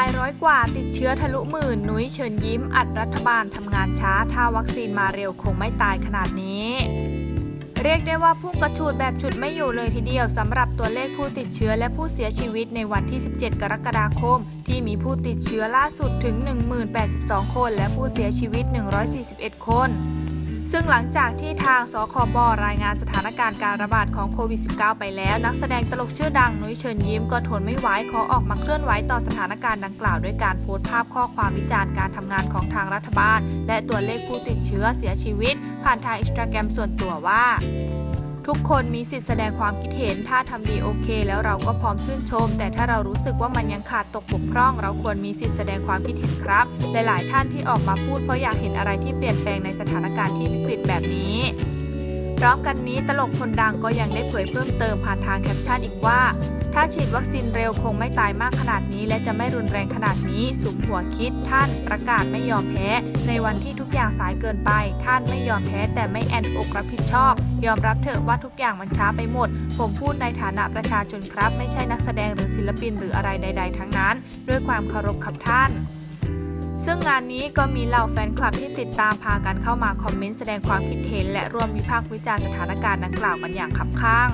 ายร้อยกว่าติดเชื้อทะลุหมื่นนุ้ยเชิญยิ้มอัดรัฐบาลทำงานช้า ถ้าวัคซีนมาเร็วคงไม่ตายขนาดนี้ เรียกได้ว่าพุ่งกระฉูดแบบฉุดไม่อยู่เลยทีเดียวสำหรับตัวเลขผู้ติดเชื้อและผู้เสียชีวิตในวันที่ 17 กรกฎาคม ที่มีผู้ติดเชื้อล่าสุดถึง 1082 คน และผู้เสียชีวิต 141 คน ซึ่งหลังจากที่ทางสคบรายงานสถานการณ์การระบาดของโควิด -19 ไปแล้ว นักแสดงตลกชื่อดังนุ้ยเชิญยิ้มก็ทนไม่ไหวขอออกมาเคลื่อนไหวต่อสถานการณ์ดังกล่าวด้วยการโพสต์ภาพข้อความวิจารณ์การทำงานของทางรัฐบาล และตัวเลขผู้ติดเชื้อเสียชีวิต ผ่านทางอินสตาแกรมส่วนตัวว่า ทุกคนมีสิทธิ์แสดงความคิดเห็น ถ้าทำดีโอเค แล้วเราก็พร้อมชื่นชม แต่ถ้าเรารู้สึกว่ามันยังขาดตกบกพร่อง เราควรมีสิทธิ์แสดงความคิดเห็นครับ หลาย ๆ ท่านที่ออกมาพูดเพราะอยากเห็นอะไรที่เปลี่ยนแปลงในสถานการณ์ที่วิกฤตแบบนี้ พร้อมกันนี้ตลกคนดังก็ยังได้เผยเพิ่มเติมผ่านทางแคปชั่นอีกว่า ถ้าฉีดวัคซีนเร็วคงไม่ตายมากขนาดนี้ และจะไม่รุนแรงขนาดนี้สุมหัวคิดท่านประกาศไม่ยอมแพ้ ในวันที่ทุกอย่างสายเกินไป ท่านไม่ยอมแพ้แต่ไม่แอนอกรับผิดชอบ ยอมรับเถอะว่าทุกอย่างมันช้าไปหมด ผมพูดในฐานะประชาชนครับ ไม่ใช่นักแสดงหรือศิลปินหรืออะไรใด ๆ ทั้งนั้น ด้วยความเคารพครับท่าน ซึ่งงานนี้ก็มีเหล่าแฟนคลับที่ติดตามพากันเข้ามาคอมเมนต์แสดงความคิดเห็น และร่วมวิพากษ์วิจารณ์สถานการณ์ดังกล่าวกันอย่างขับข้าง